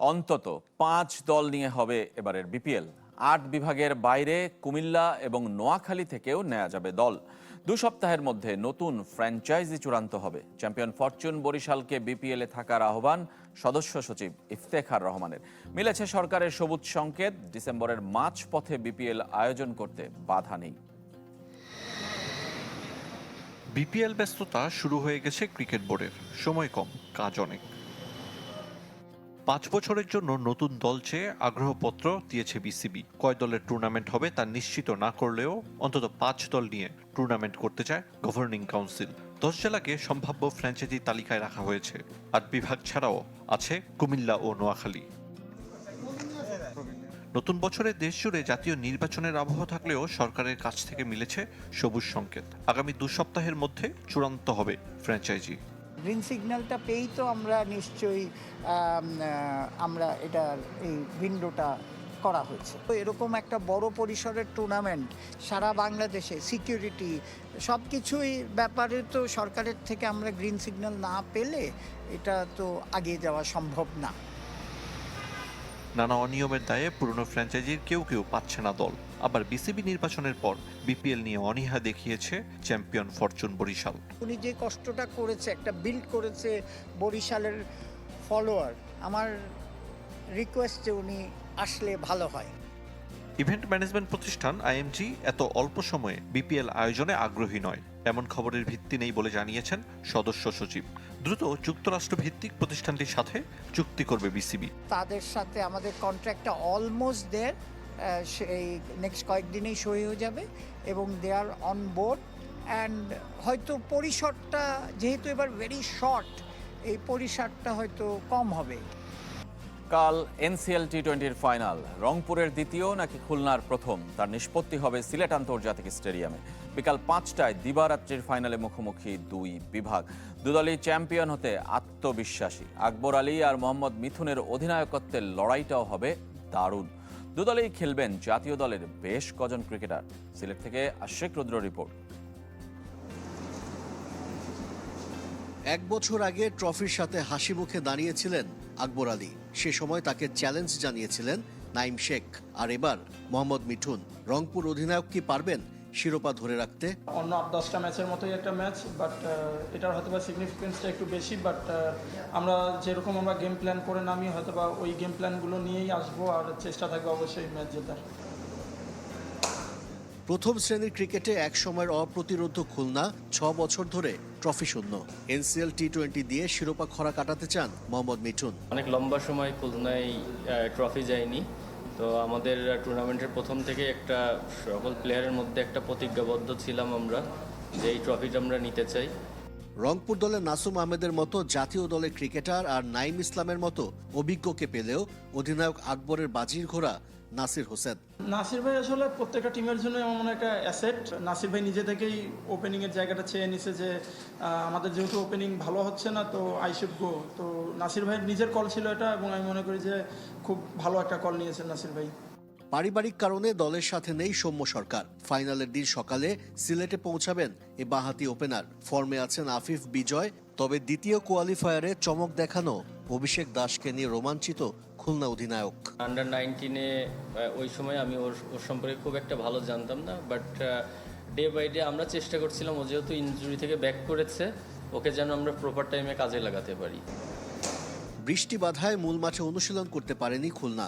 অন্তত পাঁচ দল নিয়ে হবে এবারের বিপিএল। আট বিভাগের বাইরে কুমিল্লা এবং নোয়াখালী থেকেও নেওয়া যাবে দল। দু সপ্তাহের মধ্যে নতুন ফ্র্যাঞ্চাইজি চূড়ান্ত হবে। চ্যাম্পিয়ন ফরচুন বরিশালকে বিপিএলে থাকার আহ্বান সদস্য সচিব ইফতেখার রহমানের। মিলেছে সরকারের সবুজ সংকেত, ডিসেম্বরের মাঝপথে বিপিএল আয়োজন করতে বাধা নেই। বিপিএল ব্যস্ততা শুরু হয়ে গেছে ক্রিকেট বোর্ডের। সময় কম, কাজ অনেক। পাঁচ বছরের জন্য নতুন দল চেয়ে আগ্রহপত্র দিয়েছে বিসিবি। কয় দলের টুর্নামেন্ট হবে তা নিশ্চিত না করলেও অন্তত পাঁচ দল নিয়ে টুর্নামেন্ট করতে চায় গভর্নিং কাউন্সিল দশ জেলাকে সম্ভাব্য ফ্র্যাঞ্চাইজি তালিকায় রাখা হয়েছে। আট বিভাগ ছাড়াও আছে কুমিল্লা ও নোয়াখালী। নতুন বছরে দেশ জুড়ে জাতীয় নির্বাচনের আবহ থাকলেও সরকারের কাছ থেকে মিলেছে সবুজ সংকেত। আগামী দু সপ্তাহের মধ্যে চূড়ান্ত হবে ফ্র্যাঞ্চাইজি গ্রিন সিগন্যালটা পেয়েই তো আমরা নিশ্চয়ই আমরা এটার এই উইন্ডোটা করা হয়েছে। তো এরকম একটা বড় পরিসরের টুর্নামেন্ট সারা বাংলাদেশে সিকিউরিটি সব কিছুই ব্যাপারে তো সরকারের থেকে আমরা গ্রিন সিগন্যাল না পেলে এটা তো আগিয়ে যাওয়া সম্ভব না। নানা অনিয়মের দায়ে পুরনো ফ্র্যাঞ্চাইজির কেউ কেউ পাচ্ছে না দল। আবার বিসিবি নির্বাচনের পর বিপিএল নিয়ে অনীহা দেখিয়েছে চ্যাম্পিয়ন ফরচুন বরিশাল। উনি যে কষ্টটা করেছে একটা বিল্ড করেছে বরিশালের ফলোয়ার আমার রিকোয়েস্ট যে উনি আসলে ভালো হয়। ইভেন্ট ম্যানেজমেন্ট প্রতিষ্ঠান আইএমজি এত অল্প সময়ে বিপিএল আয়োজনে আগ্রহী নয় এমন খবরের ভিত্তি নেই বলে জানিয়েছেন সদস্য সচিব। দ্রুত যুক্তরাষ্ট্র ভিত্তিক প্রতিষ্ঠানটির সাথে চুক্তি করবে বিসিবি। তাদের সাথে আমাদের কন্ট্রাক্টটা অলমোস্ট দেয়ার সেই নেক্সট কয়েকদিনেই সই হয়ে যাবে এবং they are on board and হয়তো পরিসরটা যেহেতু এবার ভেরি শর্ট এই পরিসরটা হয়তো কম হবে। কাল এনসিএল টি টোয়েন্টির ফাইনাল রংপুরের দ্বিতীয় নাকি খুলনার প্রথম? তার নিষ্পত্তি হবে সিলেট আন্তর্জাতিক স্টেডিয়ামে। বিকাল পাঁচটায় দিবারাত্রির ফাইনালে মুখোমুখি দুই বিভাগ। দুদলই চ্যাম্পিয়ন হতে আত্মবিশ্বাসী। আকবর আলী আর মোহাম্মদ মিথুনের অধিনায়কত্বের লড়াইটাও হবে দারুণ। দুদলেই খেলবেন জাতীয় দলের বেশ কজন ক্রিকেটার। সিলেট থেকে আশেক রুদ্র রিপোর্ট। এক বছর আগে ট্রফির সাথে হাসি মুখে দাঁড়িয়েছিলেন আকবর আলী। সে সময় তাকে চ্যালেঞ্জ জানিয়েছিলেন নাইম শেখ। আর এবার মোহাম্মদ মিঠুন। রংপুর অধিনায়ক কি পারবেন শিরোপা ধরে রাখতে। অন্য আট দশটা ম্যাচের মতোই একটা ম্যাচ বাট এটার হয়তো বা সিগনিফিকেন্সটা একটু বেশি বাট আমরা যেরকম আমরা গেম প্ল্যান করে নামি হয়তো বা ওই গেম প্ল্যানগুলো নিয়েই আসব আর চেষ্টা থাকবে অবশ্যই ম্যাচ জেতার। প্রথম শ্রেণির ক্রিকেটে এক সময়ের অপ্রতিরোধ খুলনা ছ বছর ধরে ট্রফি শূন্য। এনসিএল টি টোয়েন্টি দিয়ে শিরোপা খরা কাটাতে চান মোহাম্মদ মিঠুন। অনেক লম্বা সময় খুলনায় ট্রফি যায়নি। তো আমাদের টুর্নামেন্টের প্রথম থেকে একটা সকল প্লেয়ারের মধ্যে একটা প্রতিজ্ঞাবদ্ধ ছিলাম আমরা যে এই ট্রফিটা আমরা নিতে চাই। রংপুর দলের নাসুম আহমেদের মতো জাতীয় দলের ক্রিকেটার আর নাইম ইসলামের মতো অভিজ্ঞকে পেলেও অধিনায়ক আকবরের বাজির ঘোড়া নাসির হোসেন। নাসির ভাই আসলে প্রত্যেকটা টিমের জন্য এমন একটা অ্যাসেট নাসির ভাই নিজে থেকেই ওপেনিংয়ের জায়গাটা চেয়ে নিছে যে আমাদের যেহেতু ওপেনিং ভালো হচ্ছে না তো আই শুড গো তো নাসির ভাইয়ের নিজের কল ছিল এটা এবং আমি মনে করি যে খুব ভালো একটা কল নিয়েছেন নাসির ভাই। পারিবারিক কারণে দলের সাথে নেই সৌম্য সরকার। ফাইনালের দিন সকালে সিলেটে পৌঁছাবেন এ বাহাতি ওপেনার ফর্মে আছেন আফিফ বিজয় তবে দ্বিতীয় কোয়ালিফায়ারে চমক দেখানো অভিষেক দাসকে নিয়ে রোমাঞ্চিত খুলনা অধিনায়ক। আন্ডার নাইনটিনে ওই সময় আমি ওর ওর সম্পর্কে খুব একটা ভালো জানতাম না বাট ডে বাই ডে আমরা চেষ্টা করছিলাম ও যেহেতু ইঞ্জুরি থেকে ব্যাক করেছে ওকে যেন আমরা প্রপার টাইমে কাজে লাগাতে পারি। বৃষ্টি বাধায় মূল মাঠে অনুশীলন করতে পারেনি খুলনা।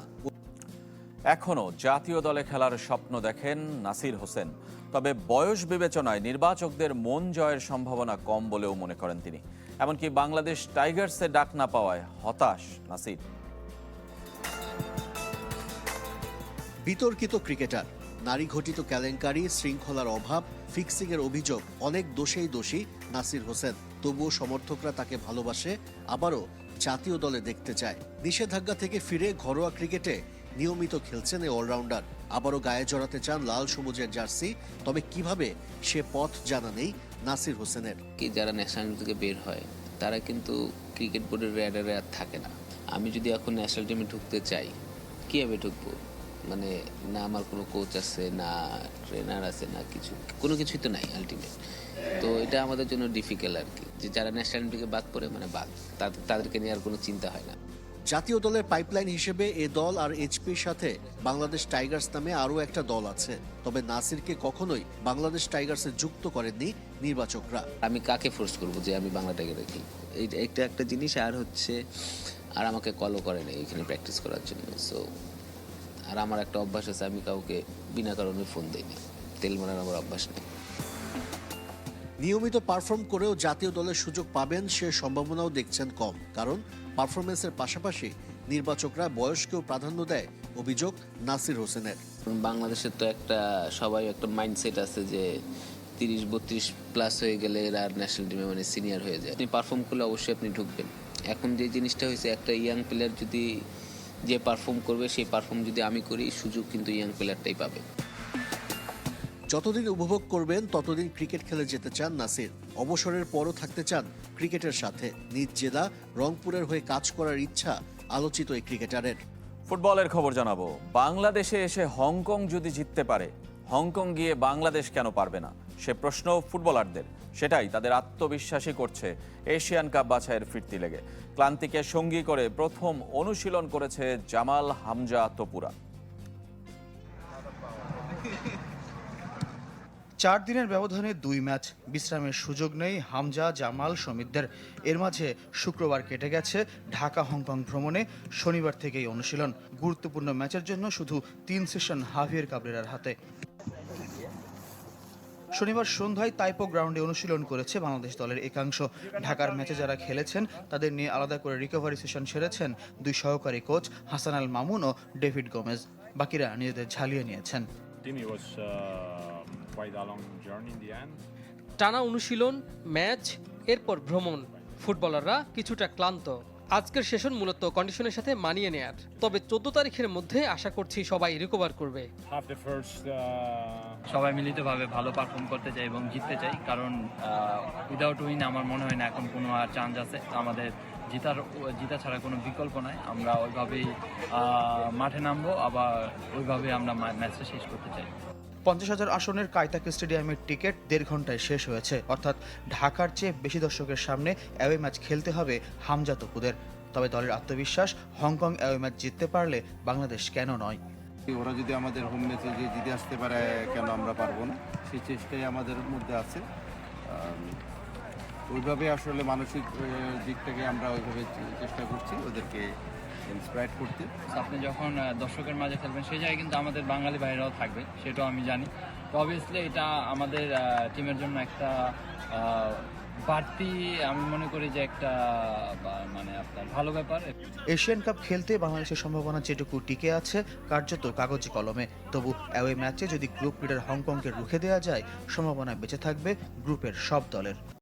এখনও জাতীয় দলে খেলার স্বপ্ন দেখেন নাসির হোসেন তবে বয়স বিবেচনায় নির্বাচকদের মন জয়ের সম্ভাবনা কম বলেও মনে করেন তিনি। এমনকি বাংলাদেশ টাইগার্সে ডাক না পাওয়ায় হতাশ নাসির। বিতর্কিত ক্রিকেটার। নারী ঘটিত কেলেঙ্কারি, শৃঙ্খলার অভাব, ফিক্সিংয়ের অভিযোগ, অনেক দোষেই দোষী নাসির হোসেন। তবুও সমর্থকরা তাকে ভালোবাসে, আবারও জাতীয় দলে দেখতে চায়। নিষেধাজ্ঞা থেকে ফিরে ঘরোয়া ক্রিকেটে নিয়মিত খেলছেন এই অলরাউন্ডার। আবারও গায়ে জড়াতে চান লাল সবুজের জার্সি, তবে কীভাবে সে পথ জানা নেই নাসির হোসেনের। কি যারা ন্যাশনাল থেকে বের হয়, তারা কিন্তু ক্রিকেট বোর্ডের র্যাডারে আর থাকে না। আমি যদি এখন ন্যাশনাল টিমে ঢুকতে চাই, কীভাবে ঢুকবো? মানে না আমার কোনো কোচ আছে না ট্রেনার আছে না কিছু কোনো কিছুই তো নাই আলটিমেট তো এটা আমাদের জন্য ডিফিকাল্ট আর কি যে যারা ন্যাশনাল টিম থেকে বাদ পড়ে মানে বাদ তাদের তাদেরকে নিয়ে আর কোনো চিন্তা হয় না। জাতীয় দলের পাইপলাইন হিসেবে এ দল আর এইচপির সাথে বাংলাদেশ টাইগার্স নামে আরও একটা দল আছে। তবে নাসিরকে কখনোই বাংলাদেশ টাইগার্সে যুক্ত করেননি নির্বাচকরা। আমি কাকে ফোর্স করব যে আমি বাংলাটাকে রাখি এইটা একটা একটা জিনিস আর হচ্ছে আর আমাকে কলও করে নেই এখানে প্র্যাকটিস করার জন্য। সো আর আমার একটা অভ্যাস আছে আমি কাউকে বিনা কারণে ফোন দিই না তেল মারার আমার অভ্যাস নেই। নিয়মিত পারফর্ম করেও জাতীয় দলের সুযোগ পাবেন সে সম্ভাবনাও দেখছেন কম কারণ পারফরমেন্সের পাশাপাশি নির্বাচকরা বয়সকেও প্রাধান্য দেয় অভিযোগ নাসির হোসেনের। বাংলাদেশের তো একটা সবাই একটা মাইন্ডসেট আছে যে তিরিশ বত্রিশ প্লাস হয়ে গেলে এরা ন্যাশনাল টিমে মানে সিনিয়র হয়ে যায়। আপনি পারফর্ম করলে অবশ্যই আপনি ঢুকবেন। এখন যে জিনিসটা হয়েছে একটা ইয়াং প্লেয়ার যদি যে পারফর্ম করবে সেই পারফর্ম যদি আমি করি সুযোগ কিন্তু ইয়াং প্লেয়ারটাই পাবে। যতদিন উপভোগ করবেন ততদিন ক্রিকেট খেলে যেতে চান নাসির। অবসরের পরও থাকতে চান ক্রিকেটের সাথে। নিজ জেলা রংপুরের হয়ে কাজ করার ইচ্ছা আলোচিত এই ক্রিকেটারের ফুটবলের খবর জানাব। বাংলাদেশে এসে হংকং যদি জিততে পারে হংকং গিয়ে বাংলাদেশ কেন পারবে না? সে প্রশ্ন ফুটবলারদের। সেটাই তাদের আত্মবিশ্বাসী করছে এশিয়ান কাপ বাছাইয়ের ফিরতি লেগে। ক্লান্তিকে সঙ্গী করে প্রথম অনুশীলন করেছে জামাল হামজা তপুরা। চার দিনের ব্যবধানে দুই ম্যাচ বিশ্রামের সুযোগ নেই হামজা, জামাল সমিতদের এর মাঝে শুক্রবার কেটে গেছে ঢাকা, হংকং ভ্রমণে শনিবার থেকেই অনুশীলন। গুরুত্বপূর্ণ ম্যাচের জন্য শুধু তিন সেশন হাভিয়ার কাবরেরার হাতে। শনিবার সন্ধ্যায় তাইপো গ্রাউন্ডে অনুশীলন করেছে বাংলাদেশ দলের একাংশ। ঢাকার ম্যাচে যারা খেলেছেন তাদের নিয়ে আলাদা করে রিকভারি সেশন সেরেছেন দুই সহকারী কোচ হাসান আল মামুন ও ডেভিড গোমেজ। বাকিরা নিজেদের ঝালিয়ে নিয়েছেন। Uh. টানা অনুশীলন ম্যাচ এরপর ভ্রমণ। ফুটবলাররা কিছুটা ক্লান্ত। আজকের সেশন মূলত কন্ডিশনের সাথে মানিয়ে নেয়ার। তবে চোদ্দ তারিখের মধ্যে আশা করছি সবাই রিকভার করবে। Uh, সবাই মিলিতভাবে ভালো পারফর্ম করতে চাই এবং জিততে চাই কারণ উইদাউট উইন আমার মনে হয় না এখন কোনো আর চান্স আছে। আমাদের জিতার জিতা ছাড়া কোনো বিকল্প নাই। আমরা ওইভাবেই আহ, মাঠে নামবো আবার ওইভাবে আমরা ম্যাচটা শেষ করতে চাই। পঞ্চাশ হাজার আসনের কায়তাক স্টেডিয়ামের টিকিট দেড় ঘন্টায় শেষ হয়েছে। অর্থাৎ ঢাকার চেয়ে বেশি দর্শকের সামনে অ্যাওয়ে ম্যাচ খেলতে হবে হামজা তপুদের। তবে দলের আত্মবিশ্বাস হংকং অ্যাওয়ে ম্যাচ জিততে পারলে বাংলাদেশ কেন নয়? ওরা যদি আমাদের হোম ম্যাচে যে জিতে আসতে পারে কেন আমরা পারব না? সেই চেষ্টাই আমাদের মধ্যে আছে। ওইভাবে আসলে মানসিক আহ, দিক থেকে আমরা ওইভাবে চেষ্টা করছি ওদেরকে ইন্সপায়ার করতে। আপনি যখন দর্শকের মাঝে খেলবেন সেই জায়গায় কিন্তু আমাদের বাঙালি ভাইরাও থাকবে সেটাও আমি জানি। তো অবভিয়াসলি এটা আমাদের টিমের জন্য একটা বাড়তি আমি মনে করি যে একটা মানে আপনার ভালো ব্যাপার। এশিয়ান কাপ খেলতে বাংলাদেশের সম্ভাবনা যেটুকু টিকে আছে কার্যত কাগজে কলমে। তবু অ্যাওয়ে ম্যাচে যদি গ্রুপ লিডার হংকংকে রুখে দেওয়া যায় সম্ভাবনা বেঁচে থাকবে গ্রুপের সব দলের।